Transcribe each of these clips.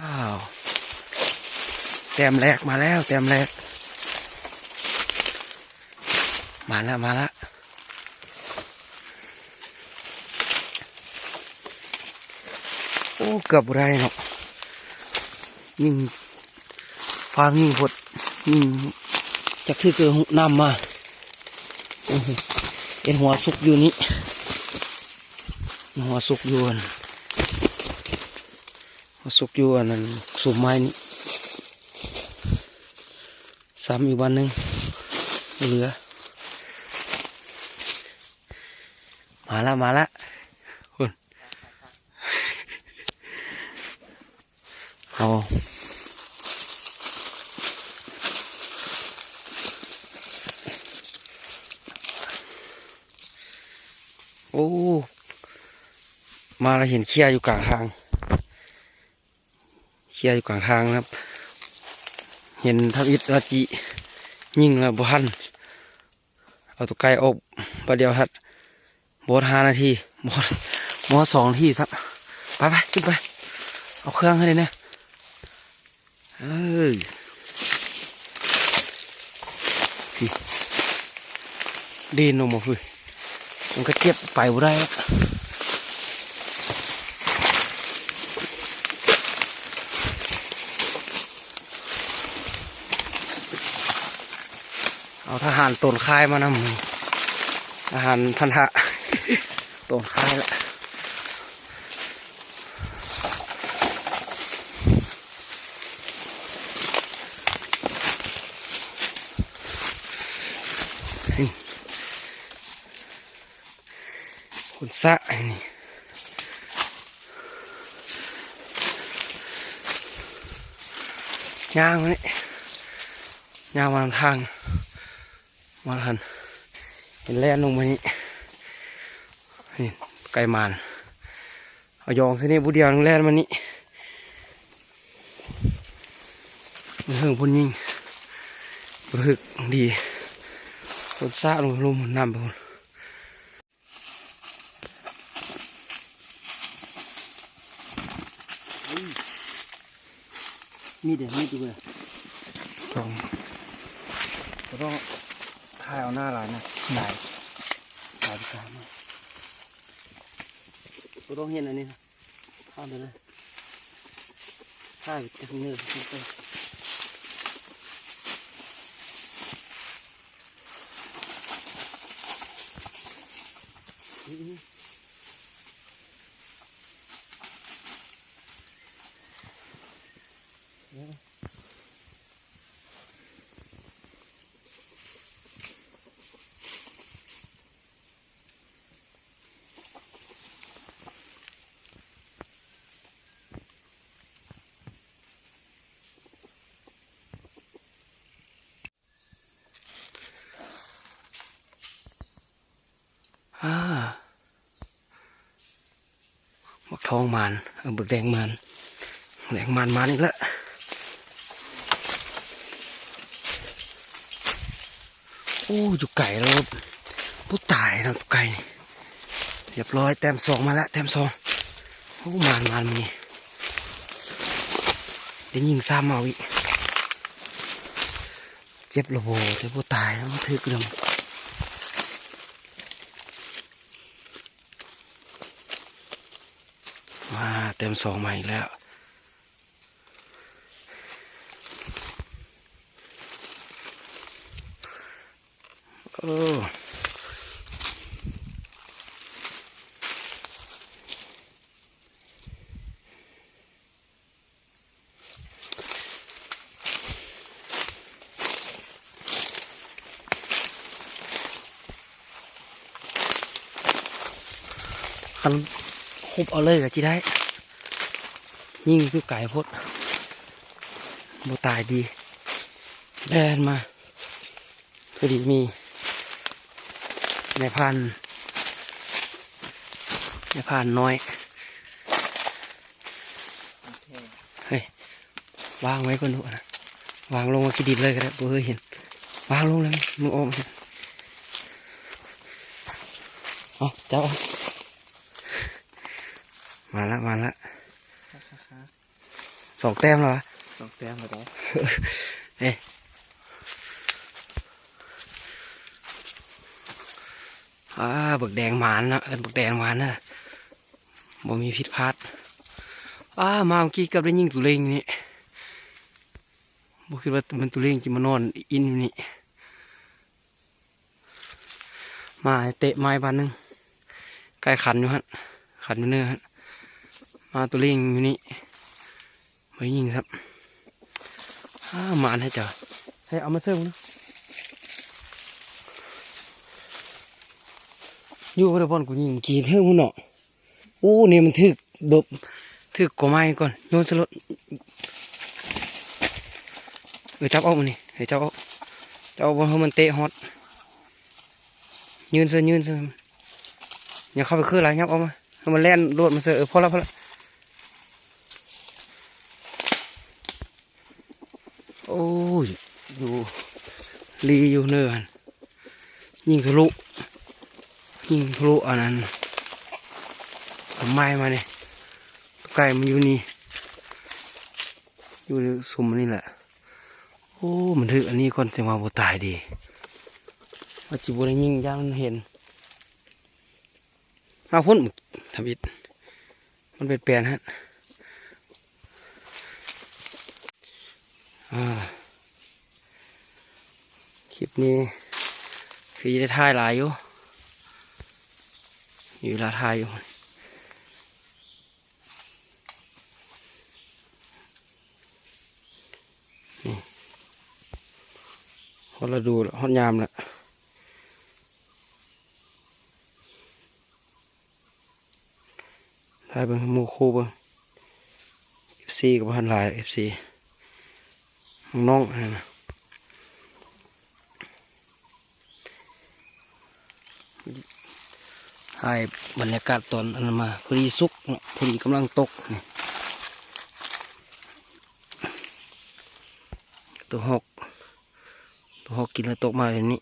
อ้าวแต้มแรกมาแล้วแต้มแรก มาแล้วมาแล้วโอ้เกือบไรเนาะยิงฟางยิงพดยิงจากที่เกิดนำมาโอ้โหเอ็นหัวสุกอยู่นี่หัวสุกอยู่น สุกอยู่อันนั้นสุมไม้นี่ซ้ำอีกวันหนึ่งเหลือ มาละมาละคุณเอาโอ้ มาเราเห็นเขี้ยอยู่กลางทางียอยู่กลางทางนะครับ เห็นทับอิฐราจิยิ่งแล้วบุหันเอาตัวไก่ออกประเดียวทัดบดห้านาทีบดบดสองนาทีสักไปไปขึ้นไป เอาเครื่องให้เลยเนี่ยเออดีนออกมาพี่มันก็เจ็บไปบ่ได้แล้วเอาทหารตนคายมานำอาหารพันธะต้นคายละคุณสะนี่ย่างนี่ย่างมาทาง มาทันเห็นแล่นลงมานี่นี่ไก่มานเอายองสินี่บุเดียวนึงแล่นมานี่มันเฮิงพุ่นยิงรู้สึกดีรสชาติลงลมน้ำไปคนมีเด็ดมีดูเลยต้องก็ต้อง ถ่ายเอาหน้าร้านนะได้ถ่ายไปกลางมาก็ต้องเห็นอันนี้นะข้ามไปเลยถ่ายจากเนื้อขึ้นไปนี่ ทองมันเออบึกแดงมันแดงมันมาอีกแล้วโอ้อยู่ไก่แล้วผู้ตายนะไก่นี่เรียบร้อยแต้มสองมาแล้วแต้มสองโอ้มันมันมีเดี๋ยวยิงซ้ำเอาอีกเจ็บระโบเดี๋ยวผู้ตายแล้วมันถือกระดม มา เต็มสองใหม่แล้วโอ้คันคุบเอาเลยก็จีได้ ยิ่งคือไก่พดโบตายดีแดนมาพอดีมีในพันในพันน้อยเฮ้ยวางไว้ก่อนดูนะวางลงมาขี้ดินเลยก็ได้บ่เคยเห็นวางลงเลยมึงโอมเอาเจ้าเอามาละมาละ สสองแต้มแล้ววะสองแต้มแล้วได้เอ๊ะอ่าบักแดงหมานนะเอินบักแดงหมานนะบ่มีผิดพลาดอ้ามาเมื่อกี้เกับได้ยิงตุเรงนี่บ่คิดว่ามันตุเรงจะมานอนอินอยู่นี่มาเตะไม้บานหนึงใกล้ขันอยู่ฮะขันอยู่เนื้อฮะมาตุเรงอยู่นี่ มายิงครับอ้าหมานให้เจ้าให้เอามาเสิร์ฟนะอยู่บริบอนกูยิงเมื่อกี่เท่าหุ่นเนาะโอ้เนี่ยมันถึกเบบถึกกว่าไม้ก่อนโยนสลดเออจับเอามันนี่ให้จับเอาจับเอาบ่ให้มันเตะฮอตยืนเสือยืนเสืออย่าเข้าไปคืออะไรยับเอามาให้มันแล่นโดดมันเสือเออพอแล้วพอแล้วโอ้ยอยู่ ลีอยู่เนื้อหั่นยิงทะลุยิงทะลุอันนั้นผมไม้มาเนี่ยไก่มันอยู่นี่ อยู่ในสุ่มนี่แหละ โอ้มันถืออันนี้ก่อนจะมาบ่ตายดีว่าจิบุได้ยิงย่างเห็นมาพ่นหมึกทบิดมันเป็นแปลนฮะอ่า ลิปนี้คือจะได้ถ่ายหลายอยู่ อยู่เวลาถ่ายอยู่นี่พอเราดูแล้วฮอตยามแล้วถ่ายเบิ่งมูคู่เบิ่ง FC กับพันหลาย FC น้องๆอันนั้นนะ ถ่ายบรรยากาศตอนอันนั้นมาพอดีสุกพอดีกำลังตกนี่ตัวหกตัวหกกินแล้วตกมาแบบนี้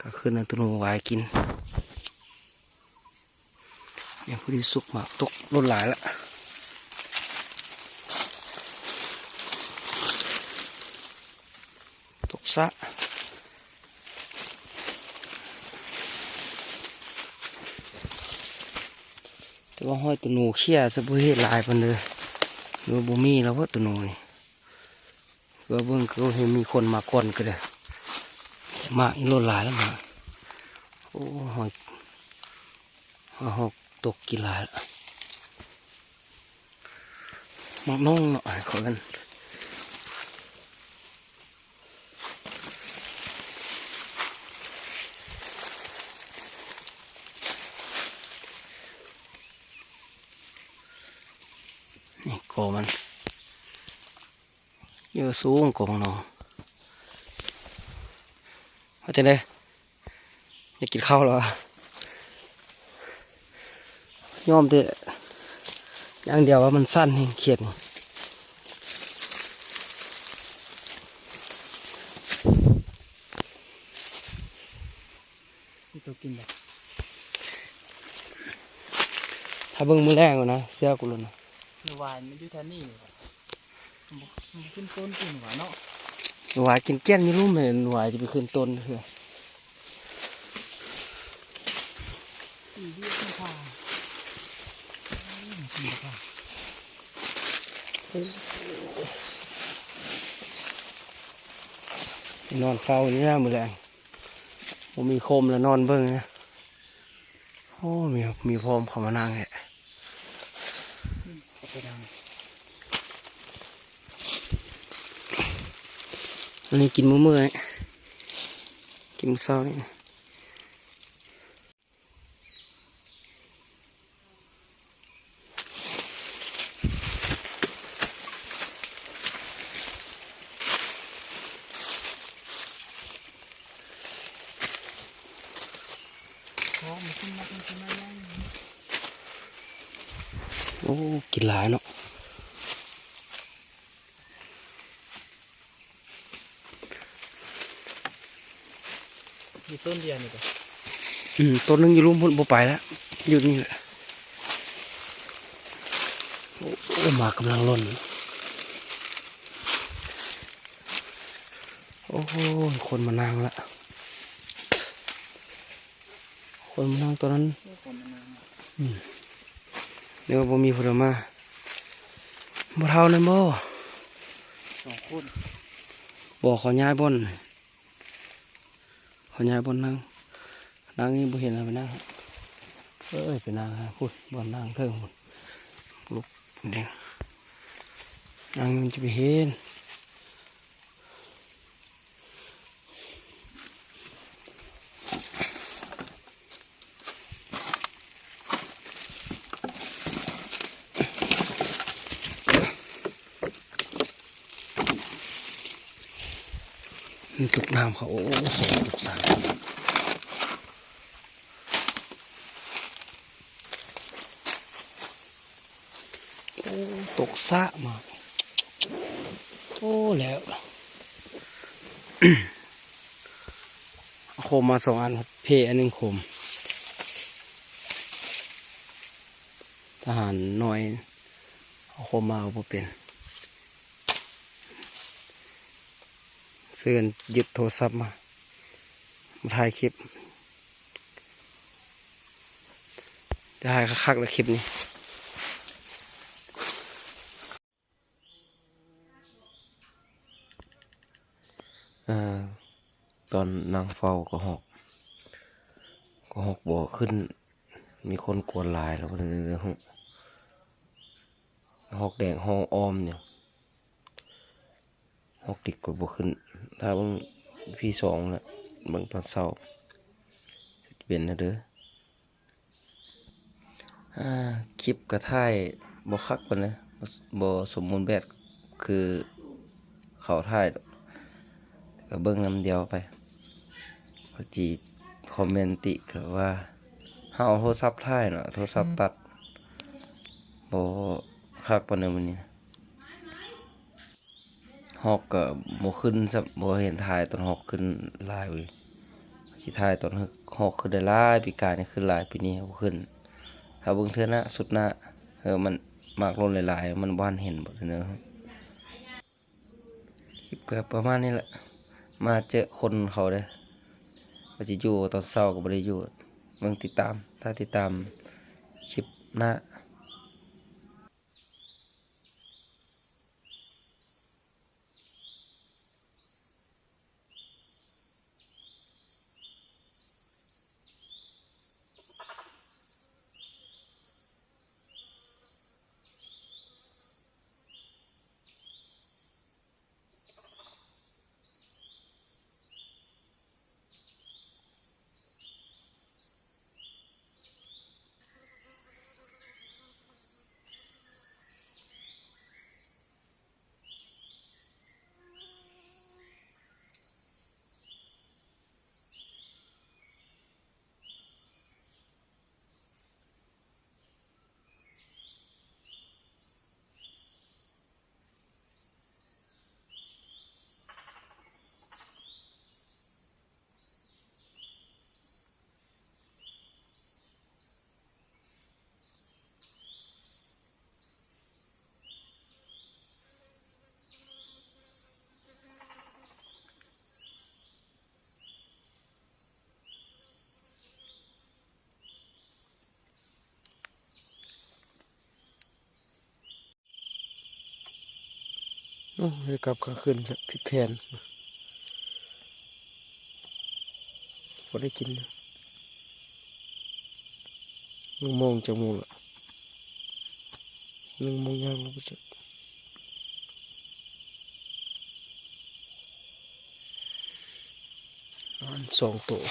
ก็ขึ้นตัวหนูไว้กินยังพอดีสุกมาตกลดหลายล้วตกซะ แต่ว่าห้อยตัวหนูเขี้ยสะบุเฮ็ดลายปันเลยดูบุมีแล้วว่าตัวหนูนี่ก็เบิ่งก็เห็นมีคนมาก่อนก็เลยมาอีลลายแล้วมาโอ้หอยหอกตกกีลาละมองน้องหน่อยขอกัน นี่โกมันเยอะสูงกของน้องว่าจะได้อยากกินข้าวแล้วอะยอมเถอะอย่างเดียวว่ามันสั้นเองเขียดนี่ตัวกินแบบถ้าเบิ่งมือแรก่อนนะ เสื้อกูลนะ เนื้อวายมันอยู่แทนนี่นี่ว่ะมันบ่มันขึ้นต้นกินหวานเนาะหวายกินเกี้ยนไม่รู้เหมือนหวายจะไปขึ้นต้นเถอะอีเดียไม่พาอืมกินนอนเฝ้านี่นะมือแรงผมมีโคมแล้วนอนเบิ่งนะโอ้มีมีพรมเขามานั่งแหละ เอาไปดังอันนี้กินมื้อเมื่อยกินมื้อเช้านี่ท้องมันขึ้นมามันขึ้นมาย่าง โอ้กินหลายเนาะมีต้นเดียวนี่ก็อืมต้นนึงอยู่รุ่มพุ่นบ่ไปแล้วอยู่นี่แหละโอ้หมากกำลังล่นโอ้โหคนมานั่งละคนมานั่งตัวนั้นคนมา นานเดี๋ยวบ่มีผลมาบ่เท่านั้นบ่สองคนบ่เขาย้ายบนเขาย้ายบนนั่งนั่งนี่บ่เห็นอะไรไปนั่งเอ้ยไปนั่งฮะพูดบ่นั่งเทิงพุ่นลุกเด้งนั่งมันจะไปเห็น มันตุกน้ำเขาโอ้สองตุกสามโอ้ตกสะมา โอ้แล้วโคมมาสองอันครับเพอันหนึ่งโคม ทหารน่อยโคมมาเอาบ่เป็น เสื่อนยึดโทรศัพท์มา มาถ่ายคลิปจะถ่ายคักๆเลยคลิปนี้ตอนนางเฝ้าก็หอกก็หอกบ่ขึ้น มีคนกวนลายแล้วเนื้อหอกหกแดงหอกออมเนี่ย หกติดก็บ่ขึ้น ถ้าบางพี่สองนะบางตอนเศร้าจะเป็นนะเด้อคลิปกระท่ายบ่คักปานนะบ่สมบูรณ์แบบคือเขาท่ายกก็เบิ่งน้ำเดียวไปพอจีคอมเมนต์ติก็ว่าเฮาเอาโทรศัพท์ถ่ายเนาะโทรศัพท์ตัดบ่คักปานนั้นมันเนี่ ฮอกก็บ่ขึ้นซับบ่เห็นถ่ายตอนฮอกขึ้นหลายเว้ยสิถ่ายตอนฮอกขึ้นได้หลายปีกายนี่ขึ้นหลายปีนี้บ่ขึ้น ถ้าเบิ่งเทื่อน้าสุดหน้าเออมันมากลงหลายๆ มันบ่ันเห็นบ่เด้อคลิปก็ประมาณนี้แหละ มาเจอคนเขาเลยว่าจะอยู่ตอนเศร้าก็ไม่ได้อยู่เมืองติดตาม ถ้าติดตามคลิปหน้า โอ้ยกลับขาขึ้นผิดแผนพอได้กินนะหนึ่งโมงจะโมงละหนึ่งโมงยังแล้วก็จะนอนสองตัว